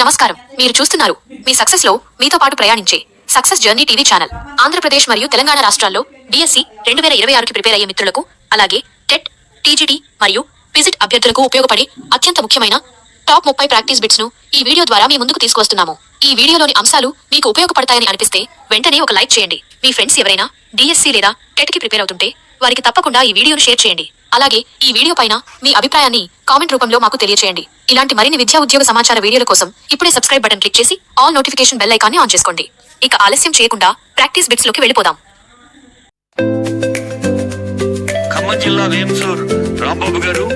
నమస్కారం. మీరు చూస్తున్నారు మీ సక్సెస్లో మీతో పాటు ప్రయాణించే success journey TV channel. Andhra Pradesh మరియు తెలంగాణ రాష్ట్రాల్లో డిఎస్సి రెండు వేల ఇరవై ఆరుకి ప్రిపేర్ అయ్యే మిత్రులకు అలాగే టెట్ టీజీటీ మరియు విజిట్ అభ్యర్థులకు ఉపయోగపడే అత్యంత ముఖ్యమైన టాప్ ముప్పై ప్రాక్టీస్ బిట్స్ను ఈ వీడియో ద్వారా మీ ముందుకు తీసుకువస్తున్నాము. ఈ వీడియోలోని అంశాలు మీకు ఉపయోగపడతాయని అనిపిస్తే వెంటనే ఒక లైక్ చేయండి. మీ ఫ్రెండ్స్ ఎవరైనా డిఎస్సి లేదా టెట్కి ప్రిపేర్ అవుతుంటే వారికి తప్పకుండా ఈ వీడియోను షేర్ చేయండి. అలాగే ఈ వీడియో పైన మీ అభిప్రాయాన్ని కామెంట్ రూపంలో మాకు తెలియచేయండి. ఇలాంటి మరిన్ని విద్యా ఉద్యోగ సమాచార వీడియోల కోసం ఇప్పుడే సబ్స్క్రైబ్ బటన్ క్లిక్ చేసి ఆల్ నోటిఫికేషన్ బెల్ ఐకాన్ని ఆన్ చేసుకోండి. ఇక ఆలస్యం చేయకుండా ప్రాక్టీస్ బిట్స్లోకి వెళ్ళిపోదాం. ఖమ్మం జిల్లా వేంసూర్. రాంబాబు గారు.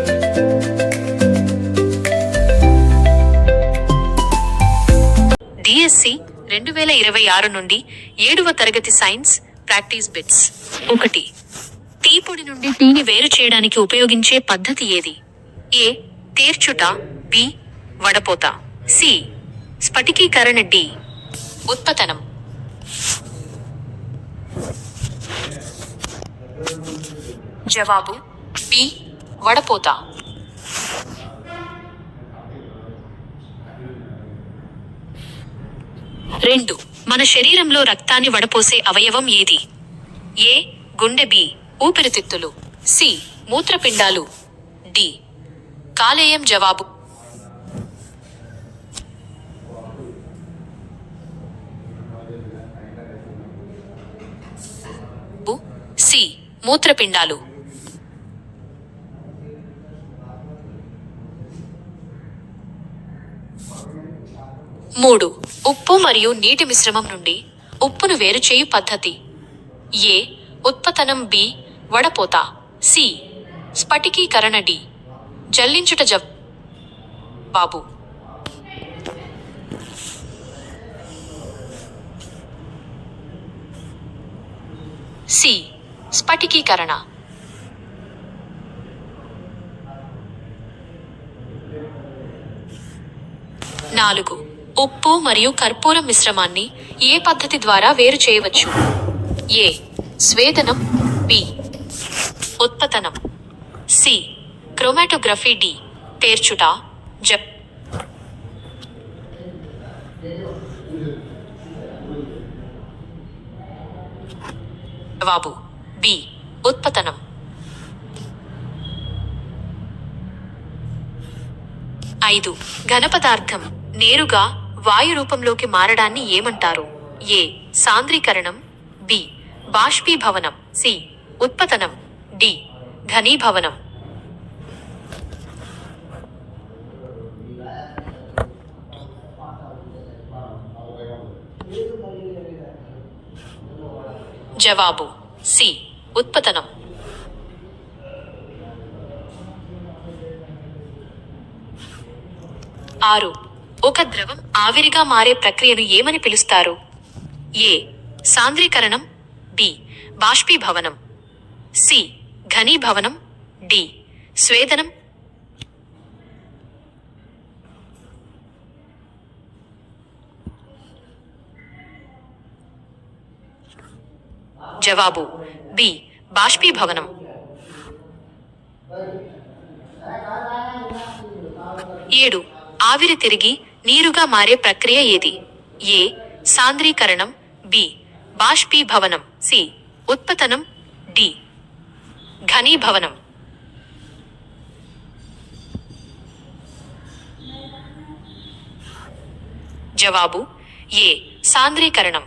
డిఎస్సి రెండు వేల ఇరవై ఆరు నుండి ఏడవ తరగతి సైన్స్ ప్రాక్టీస్ బిట్స్. ఒకటి. టీ పొడి నుండి టీని వేరు చేయడానికి ఉపయోగించే పద్ధతి ఏది? ఏ. తీర్చుట. బి. వడపోత. సి. స్ఫటికీకరణ. డి. ఉత్పతనం. జవాబు. బి. వడపోత. రెండు. మన శరీరంలో రక్తాన్ని వడపోసే అవయవం ఏది? ఏ. గుండె. బి. ఊపిరితిత్తులు. సి. మూత్రపిండాలు. డి. కాలేయం జవాబు. సి. మూత్రపిండాలు. మూడు. ఉప్పు మరియు నీటి మిశ్రమం నుండి ఉప్పును వేరు చేయు పద్ధతి. ఏ. ఉత్పతనం బి. వడపోత. సి. స్ఫటికీకరణ డి. జల్లించుట జబ్ బాబు. సి. స్ఫటికీకరణ. నాలుగు. ఉప్పు మరియు కర్పూరం మిశ్రమాన్ని ఏ పద్ధతి ద్వారా వేరు చేయవచ్చు? ఏ. స్వేదనం. బి. ఉత్పతనం. సి. Chromatography D. తేర్చుట జప్. జవాబు. బి. ఉత్పతనం. ఐదు. ఘనపదార్థం. నేరుగా వాయు రూపంలోకి మారడాన్ని ఏమంటారు? ఏ. సాంద్రీకరణం. బి. బాష్పీభవనం. సి. ఉత్పతనం. డి. ఘనీభవనం జవాబు సి. ఉత్పతనం. ఆరు. ఒక ద్రవం ఆవిరిగా మారే ప్రక్రియను ఏమని పిలుస్తారు? ఏ. సాంద్రీకరణం. బి. బాష్పీభవనం. సి. ధనీభవనం డి. స్వేదనం. జవాబు బి. బాష్పీభవనం. ఏడు. ఆవిరి తిరిగి నీరుగా మారే ప్రక్రియ ఏది? ఏ. సాంద్రీకరణం బి. బాష్పీభవనం సి. ఉత్పతనం డి. ఘనీభవనం. జవాబు ఏ సాంద్రీకరణం.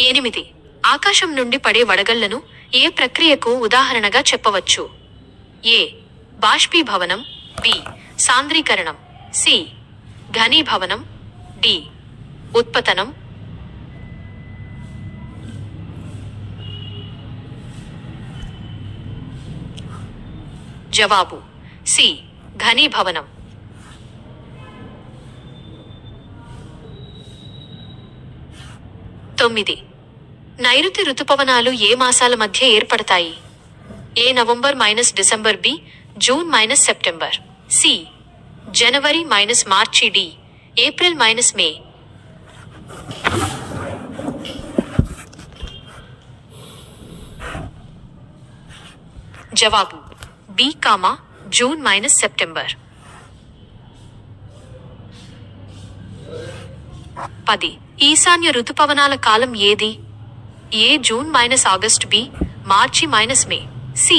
ఎనిమిది ఆకాశం నుండి పడే వడగళ్ళను ఏ ప్రక్రియకు ఉదాహరణగా చెప్పవచ్చు? ఏ బాష్పీభవనం. బి సాంద్రీకరణం. సి ఘనీభవనం. డి ఉత్పతనం. జవాబు సి ఘనీభవనం. తొమ్మిది. నైరుతి ఋతుపవనాలు ఏ మాసాల మధ్య ఏర్పడతాయి? A November minus December B June minus September C January minus మార్చి డి ఏప్రిల్ మైనస్ మే. జవాబు B comma June minus September పది. ఈశాన్య ఋతుపవనాల కాలం ఏది? A June minus August B March minus May C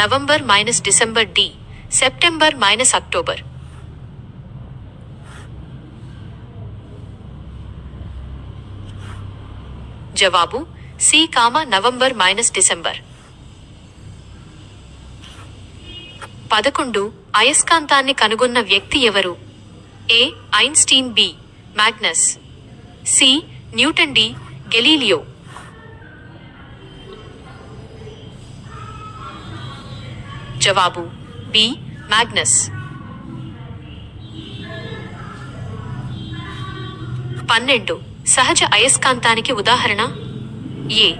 November minus December D September minus October జవాబు C comma November minus December పదకొండు అయస్కాంతాన్ని కనుగొన్న వ్యక్తి ఎవరు? A. Einstein B. Magnus C. Newton D. Galileo. జవాబు బి. మ్యాగ్నస్ పన్నెండు సహజ అయస్కాంతానికి ఉదాహరణ? ఏ.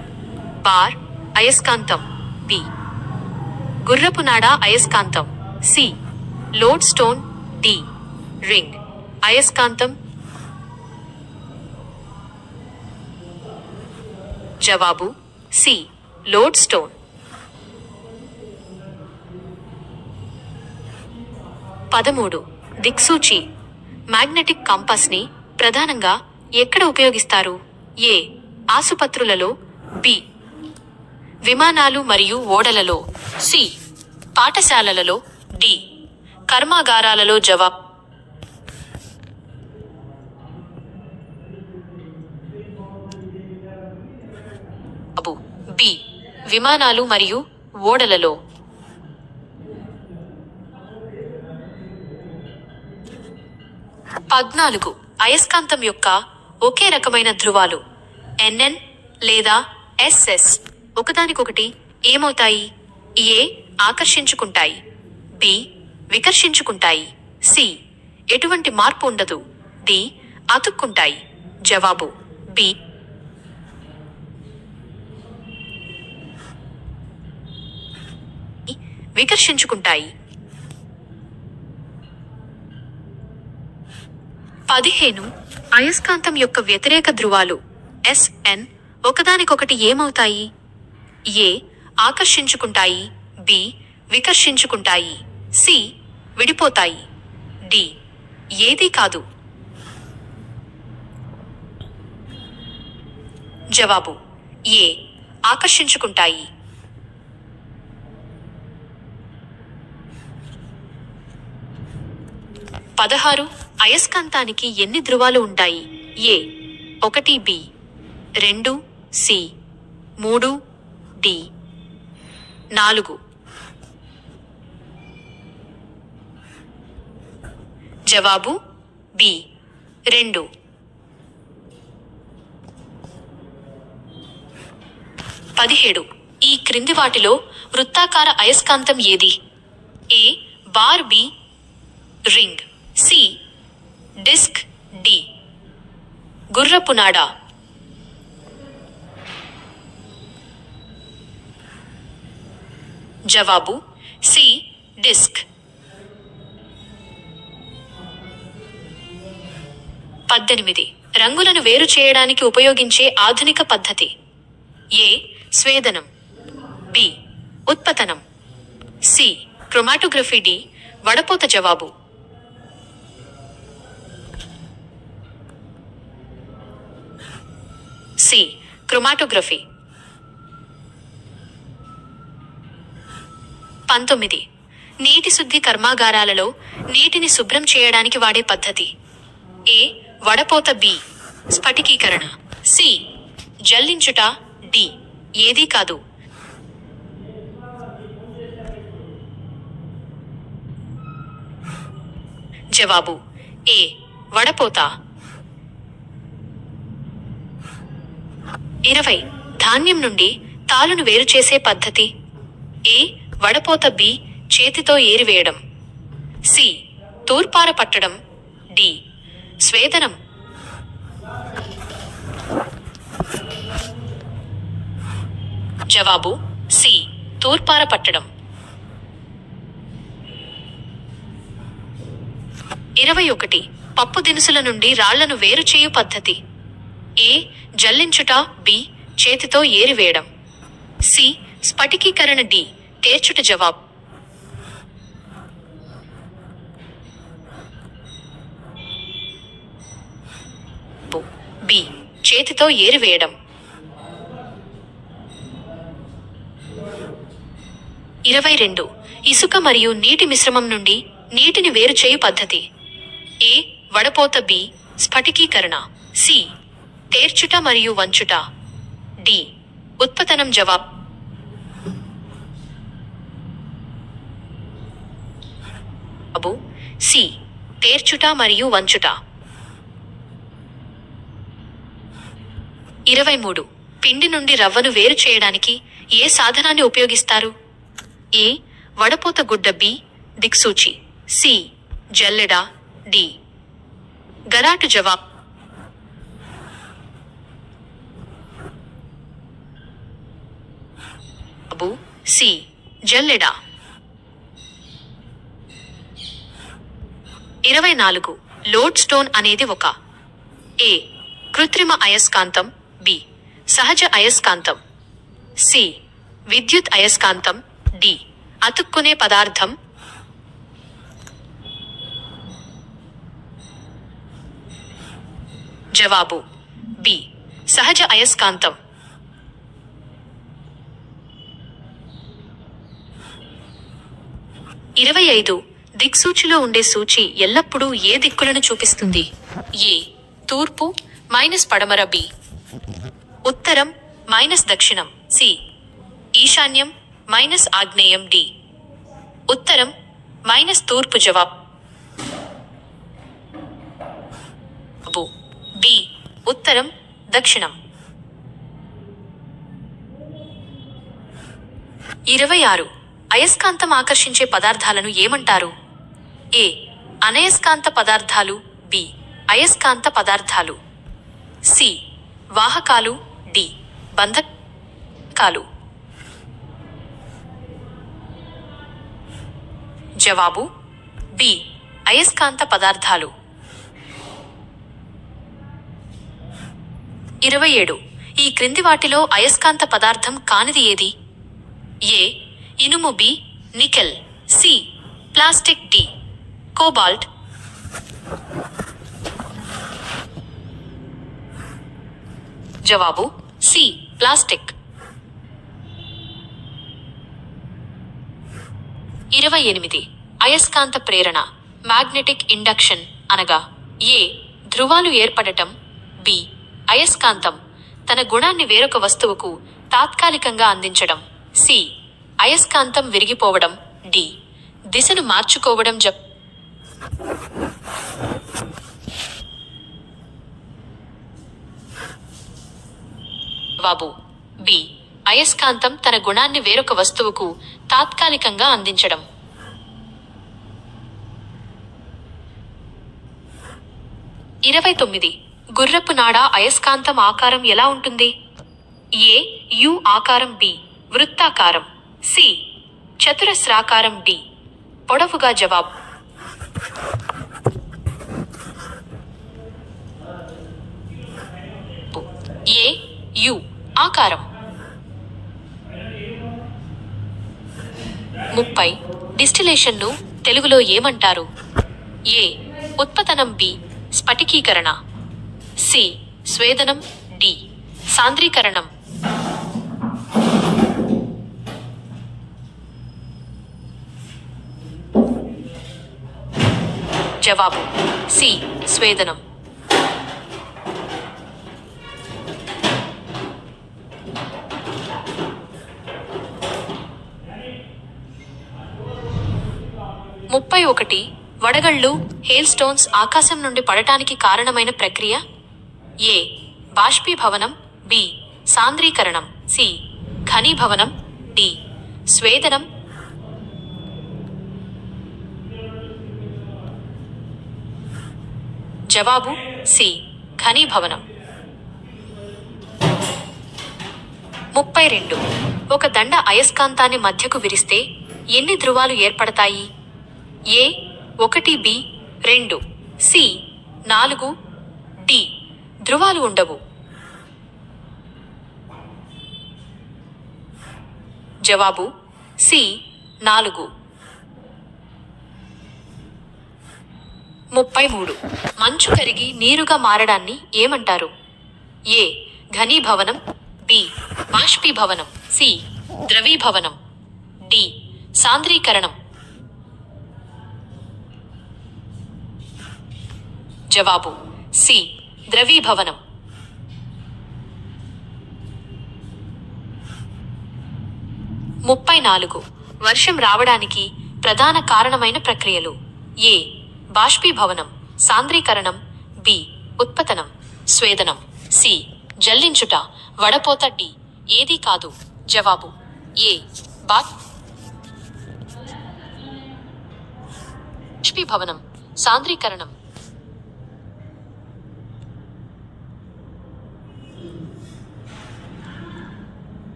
బార్ అయస్కాంతం. బి. గుర్రపునాడ అయస్కాంతం. సి. Lodestone D. రింగ్. అయస్కాంతం. జవాబు. సి. Lodestone. పదమూడు. దిక్సూచి. మ్యాగ్నెటిక్ కంపస్ని ప్రధానంగా ఎక్కడ ఉపయోగిస్తారు? ఏ. ఆసుపత్రులలో. బి. విమానాలు మరియు ఓడలలో. సి. పాఠశాలలలో. డి. కర్మాగారాలలో జవాబ్. బి. విమానాలు మరియు ఓడలలో. పద్నాలుగు. అయస్కాంతం యొక్క ఒకే రకమైన ధృవాలు. ఎన్ఎన్ లేదా ఎస్ఎస్ ఒకదానికొకటి ఏమవుతాయి? ఏ ఆకర్షించుకుంటాయి. బి వికర్షించుకుంటాయి. సి ఎటువంటి మార్పు ఉండదు. డి అతుక్కుంటాయి. జవాబు బి. వికర్షించుకుంటాయి. పదిహేను అయస్కాంతం యొక్క వ్యతిరేక ధృవాలు ఎస్ఎన్ ఒకదానికొకటి ఏమవుతాయి? ఏ ఆకర్షించుకుంటాయి బి వికర్షించుకుంటాయి సి విడిపోతాయి డి ఏదీ కాదు. జవాబు ఏ ఆకర్షించుకుంటాయి. పదహారు అయస్కాంతానికి ఎన్ని ధృవాలు ఉంటాయి? ఏ ఒకటి బి రెండు సి మూడు డి. నాలుగు. జవాబు బి. రెండు. పదిహేడు. ఈ క్రింది వాటిలో వృత్తాకార అయస్కాంతం ఏది? A. Bar B. Ring. C. Disc D. గుర్రపునాడా జవాబు సి డిస్క్. పద్దెనిమిది. రంగులను వేరు చేయడానికి ఉపయోగించే ఆధునిక పద్ధతి. ఏ స్వేదనం. బి ఉత్పతనం. సి క్రొమాటోగ్రఫీ డి వడపోత జవాబు. C chromatography. పంతొమ్మిది. నీటి శుద్ధి కర్మాగారాలలో నీటిని శుభ్రం చేయడానికి వాడే పద్ధతి. ఏ. వడపోత బి. స్ఫటికీకరణ. సి. జల్లించుట డి. ఏదీ కాదు. జవాబు. ఏ. వడపోత. ఇరవై. ధాన్యం నుండి తాలును వేరు చేసే పద్ధతి. ఏ. వడపోత బి చేతితో ఏరివేయడం. సి తూర్పార పట్టడం. డి స్వేదనం. జవాబు సి తూర్పార పట్టడం. ఇరవై ఒకటి. పప్పు దినుసుల నుండి రాళ్ళను వేరు చేయు పద్ధతి. ఏ జల్లించుట బి చేతితో ఏరివేయడం. సి స్ఫటికీకరణ డి. తేర్చుట జవాబ్. బి చేతితో ఏరివేయడం. ఇరవై రెండు ఇసుక మరియు నీటి మిశ్రమం నుండి నీటిని వేరు చేయు పద్ధతి. ఏ వడపోత బి స్ఫటికీకరణ. సి తేర్చుట మరియు వంచుట. డి ఉత్పతనం జవాబు. అబు సి తేర్చుట మరియు వంచుట. ఇరవై మూడు పిండి నుండి రవ్వను వేరు చేయడానికి ఏ సాధనాన్ని ఉపయోగిస్తారు? ఏ వడపోత గుడ్డ బి దిక్సూచి. సి జల్లెడ డి. గరాటు జవాబ్. అబు సి జల్లెడా. ఇరవై నాలుగు లోడ్ స్టోన్ అనేది ఒక. ఏ. కృత్రిమ అయస్కాంతం. బి. సహజ అయస్కాంతం. సి. విద్యుత్ అయస్కాంతం. డి. అతుక్కునే పదార్థం. జవాబు. బి. సహజ అయస్కాంతం. ఇరవై ఐదు దిక్సూచిలో ఉండే సూచి ఎల్లప్పుడూ ఏ దిక్కులను చూపిస్తుంది? ఏ తూర్పు మైనస్ పడమర బి. ఉత్తరం మైనస్ దక్షిణం సి. ఈశాన్యం మైనస్ ఆగ్నేయం డి. ఉత్తరం మైనస్ తూర్పు జవాబు. బి. ఉత్తరం దక్షిణం. ఇరవై ఆరు. అయస్కాంతం ఆకర్షించే పదార్థాలను ఏమంటారు? ఏ. అనయస్కాంత పదార్థాలు. బి. అయస్కాంత పదార్థాలు. సి. వాహకాలు. డి. బంధకాలు. జవాబు. బి. అయస్కాంత పదార్థాలు. ఇరవై ఏడు. ఈ క్రింది వాటిలో అయస్కాంత పదార్థం కానిది ఏది? ఏ. ఇనుము B. Nickel. C. Plastic D cobalt. జవాబు సి ప్లాస్టిక్. ఇరవై ఎనిమిది అయస్కాంత ప్రేరణ మ్యాగ్నెటిక్ ఇండక్షన్ అనగా ఏ ధ్రువాలు ఏర్పడటం బి అయస్కాంతం తన గుణాన్ని వేరొక వస్తువుకు తాత్కాలికంగా అందించడం సి అయస్కాంతం విరిగిపోవడం డి దిశను మార్చుకోవడం జప్ బాబు బి అయస్కాంతం తన గుణాన్ని వేరొక వస్తువుకు తాత్కాలికంగా అందించడం. ఇరవై తొమ్మిది గుర్రపు నాడ అయస్కాంతం ఆకారం ఎలా ఉంటుంది? ఏ యు ఆకారం బి వృత్తాకారం సి చతురస్రాకారం డి. పొడవుగా జవాబు. ఏ యు ఆకారం. ముప్పై డిస్టిలేషన్ను తెలుగులో ఏమంటారు? ఏ ఉత్పతనం బి స్ఫటికీకరణ. సి స్వేదనం డి సాంద్రీకరణం. జవాబు. సి. స్వేదనం. ముప్పై ఒకటి. వడగళ్ళు హేల్ స్టోన్స్ ఆకాశం నుండి పడటానికి కారణమైన ప్రక్రియ? ఏ. బాష్పీభవనం. బి. సాంద్రీకరణం. సి. ఘనీభవనం. డి. స్వేదనం. జవాబు సి. ఘనీభవనం ముప్పై రెండు ఒక దండ అయస్కాంతాన్ని మధ్యకు విరిస్తే ఎన్ని ధృవాలు ఏర్పడతాయి? ఏ ఒకటి బి రెండు సి నాలుగు డి. ధృవాలు ఉండవు. జవాబు సి నాలుగు. ముప్పై మూడు. మంచు కరిగి నీరుగా మారడాన్ని ఏమంటారు? ఏ. ఘనీభవనం. బి. బాష్పీభవనం. సి. ద్రవీభవనం. డి. సాంద్రీకరణం. జవాబు. సి. ద్రవీభవనం. ముప్పై నాలుగు. వర్షం రావడానికి ప్రధాన కారణమైన ప్రక్రియలు. ఏ. బాష్పీభవనం సాంద్రీకరణం బి ఉత్పతనం స్వేదనం సి జల్లించుట వడపోత డి ఏదీ కాదు. జవాబు ఏ బాష్పీభవనం సాంద్రీకరణం.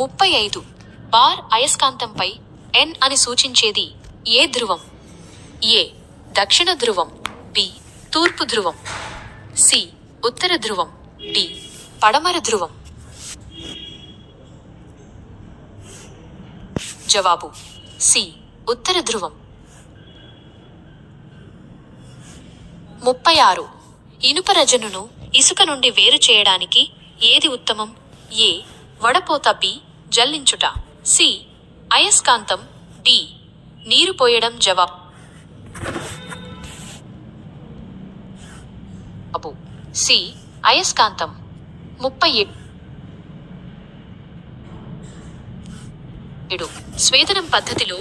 ముప్పై ఐదు. బార్ అయస్కాంతంపై ఎన్ అని సూచించేది ఏ ధ్రువం? ఏ దక్షిణ ధ్రువం బి తూర్పు ధ్రువం సి ఉత్తర ధ్రువం డి పడమర ధ్రువం. జవాబు సి ఉత్తర ధ్రువం. ముప్పై ఆరు ఇనుప రజనును ఇసుక నుండి వేరు చేయడానికి ఏది ఉత్తమం? ఏ వడపోత బి జల్లించుట. సి. అయస్కాంతం. డి. నీరు పోయడం జవాబు. అబు సి. అయస్కాంతం. ముప్పై ఏడు. స్వేదనం పద్ధతిలో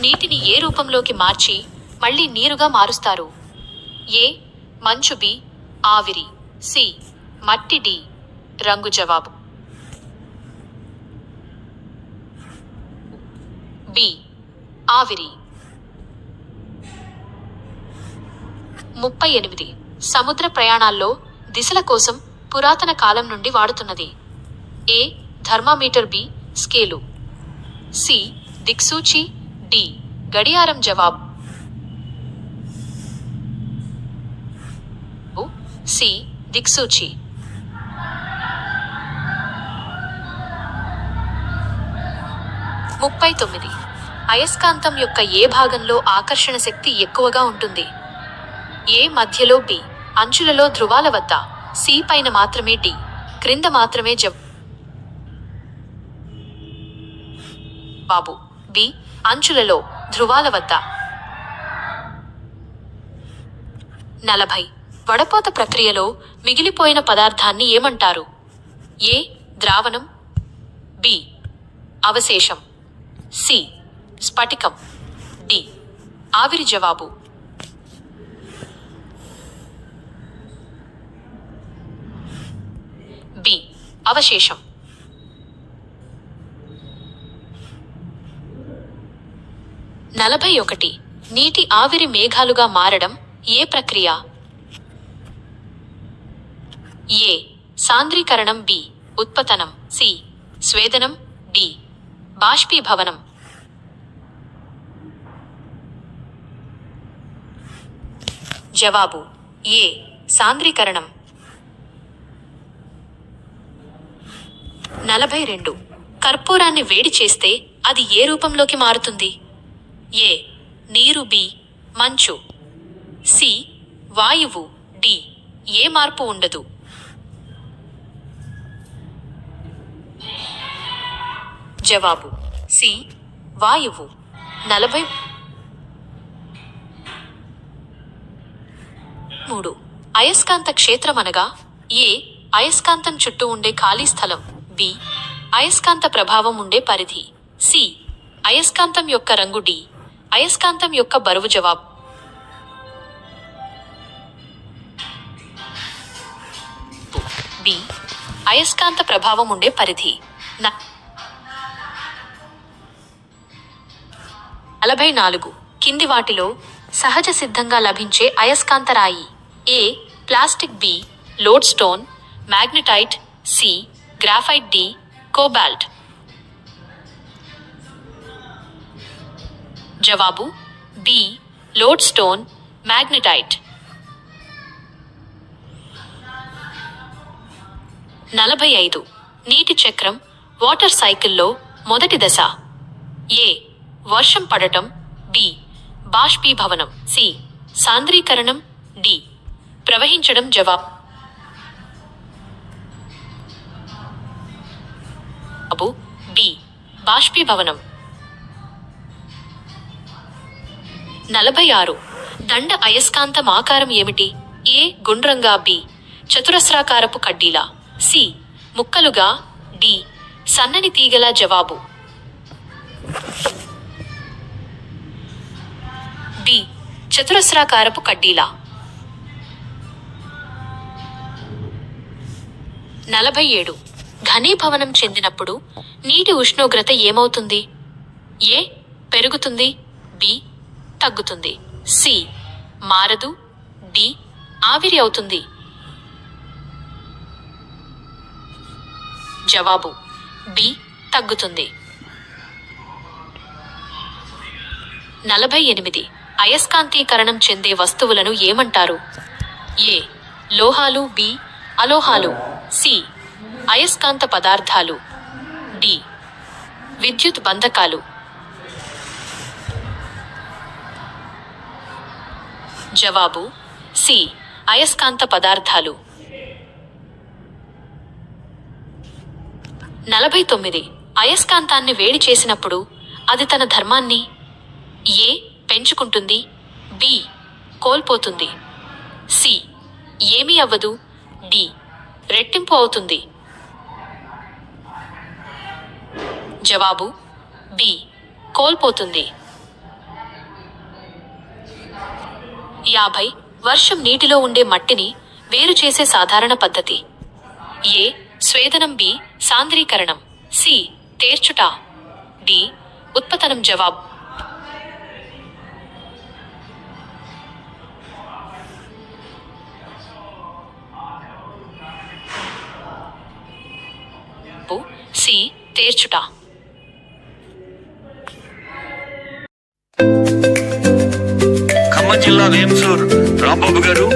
నీటిని ఏ రూపంలోకి మార్చి మళ్ళీ నీరుగా మారుస్తారు? ఏ. మంచు బి. ఆవిరి. సి. మట్టి డి. రంగు జవాబు. బి. ఆవిరి. ముప్పై ఎనిమిది. సముద్ర ప్రయాణాల్లో దిశల కోసం పురాతన కాలం నుండి వాడుతున్నది. A. Thermometer B. Scale. C. దిక్సూచి. డి. గడియారం జవాబు. సి. దిక్సూచి. ముప్పై తొమ్మిది. అయస్కాంతం యొక్క ఏ భాగంలో ఆకర్షణ శక్తి ఎక్కువగా ఉంటుంది? ఏ మధ్యలో బి? అంచులలో ధ్రువాల వద్ద. సి పైన మాత్రమే డి. క్రింద మాత్రమే జవ్ బాబు. బి. అంచులలో ధ్రువాల వద్ద. నలభై. వడపోత ప్రక్రియలో మిగిలిపోయిన పదార్థాన్ని ఏమంటారు? ఏ. ద్రావణం. బి. అవశేషం. సి. స్ఫటికం. డి. ఆవిరి జవాబు. బి. అవశేషం. నలభై ఒకటి. నీటి ఆవిరి మేఘాలుగా మారడం ఏ ప్రక్రియ? ఏ. సాంద్రీకరణం. బి. ఉత్పతనం. సి. స్వేదనం. డి. బాష్పీభవనం. జవాబు ఏ సాంద్రీకరణం. నలభై రెండు కర్పూరాన్ని వేడి చేస్తే అది ఏ రూపంలోకి మారుతుంది? ఏ నీరు బి మంచు. సి వాయువు డి ఏ మార్పు ఉండదు. జవాబు సి వాయువు. నలభై మూడు. అయస్కాంత క్షేత్రం అనగా ఏ అయస్కాంతం చుట్టూ ఉండే ఖాళీ స్థలం. బి అయస్కాంత ప్రభావం ఉండే పరిధి. సి అయస్కాంతం యొక్క రంగు డి అయస్కాంతం యొక్క బరువు జవాబు. బి అయస్కాంత ప్రభావం ఉండే పరిధి. నలభై నాలుగు. కింది వాటిలో సహజ సిద్ధంగా లభించే అయస్కాంత రాయి. A plastic B lodestone magnetite C graphite D cobalt జవాబు బి లోడ్ స్టోన్ మ్యాగ్నెటైట్ నలభై ఐదు నీటి చక్రం వాటర్ సైకిల్లో మొదటి దశ. ఏ వర్షం పడటం. బి బాష్పీభవనం. సి సాంద్రీకరణం. డి ప్రవహించడం జవాబు. అబు బి. బాష్పీభవనం. నలభై ఆరు దండ అయస్కాంతం ఆకారం ఏమిటి? ఏ. గుండ్రంగా బి. చతురస్రాకారపు కడ్డీలా. సి. ముక్కలుగా డి. సన్నని తీగల జవాబు. బి. చతురస్రాకారపు కడ్డీలా. నలభై ఏడు ఘనీభవనం చెందినప్పుడు నీటి ఉష్ణోగ్రత ఏమవుతుంది? ఏ పెరుగుతుంది. బి తగ్గుతుంది. సి మారదు. డి ఆవిరి అవుతుంది. జవాబు బి తగ్గుతుంది. నలభై ఎనిమిది అయస్కాంతీకరణం చెందే వస్తువులను ఏమంటారు? ఏ లోహాలు బి అలోహాలు. సి. అయస్కాంత పదార్థాలు. డి. విద్యుత్ బంధకాలు. జవాబు సి. అయస్కాంత పదార్థాలు. నలభై తొమ్మిది. అయస్కాంతాన్ని వేడి చేసినప్పుడు అది తన ధర్మాన్ని ఏ పెంచుకుంటుంది? బి కోల్పోతుంది. సి ఏమీ అవ్వదు. డి రెట్టింపు అవుతుంది. జవాబు బి. కోల్పోతుంది. యాభై వర్షం నీటిలో ఉండే మట్టిని వేరు చేసే సాధారణ పద్ధతి. ఏ. స్వేదనం బి. సాంద్రీకరణం. సి. తేర్చుట. డి. ఉత్పతనం జవాబు తీర్చుట ఖమ్మం జిల్లా వేంసూర్ రాంబాబు గారు